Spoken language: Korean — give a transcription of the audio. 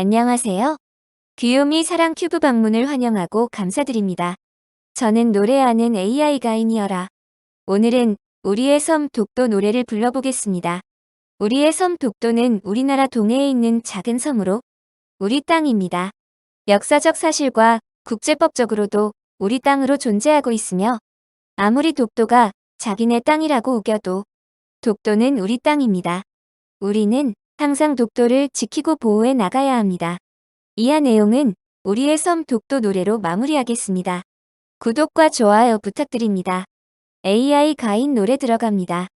안녕하세요. 귀요미 사랑 큐브 방문을 환영하고 감사드립니다. 저는 노래하는 AI 가인이어라. 오늘은 우리의 섬 독도 노래를 불러보겠습니다. 우리의 섬 독도는 우리나라 동해에 있는 작은 섬으로 우리 땅입니다. 역사적 사실과 국제법적으로도 우리 땅으로 존재하고 있으며 아무리 독도가 자기네 땅이라고 우겨도 독도는 우리 땅입니다. 우리는 항상 독도를 지키고 보호해 나가야 합니다. 이하 내용은 우리의 섬 독도 노래로 마무리하겠습니다. 구독과 좋아요 부탁드립니다. AI 가인 노래 들어갑니다.